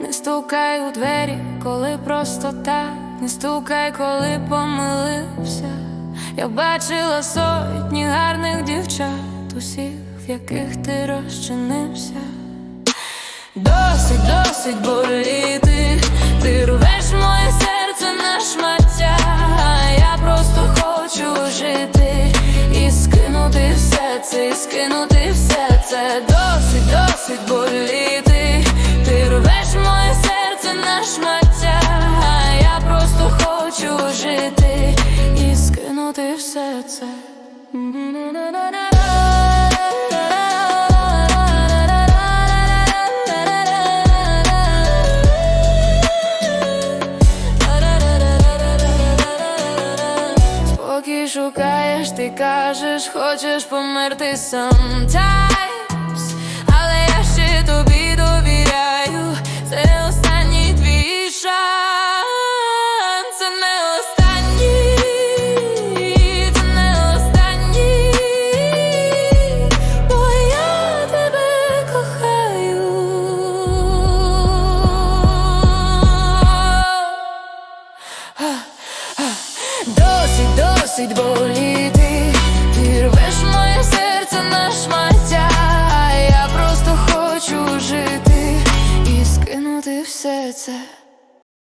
Не стукай у двері, коли просто так, не стукай, коли помилився. Я бачила сотні гарних дівчат, усіх, в яких ти розчинився. Досить, досить боліти, скинути все це, досить, досить боліти, ти рвеш моє серце на шмаття, а я просто хочу жити і скинути все це. Шукаєш, ти кажеш, хочеш померти sometimes мусить боліти, я просто хочу жити і скинути все це.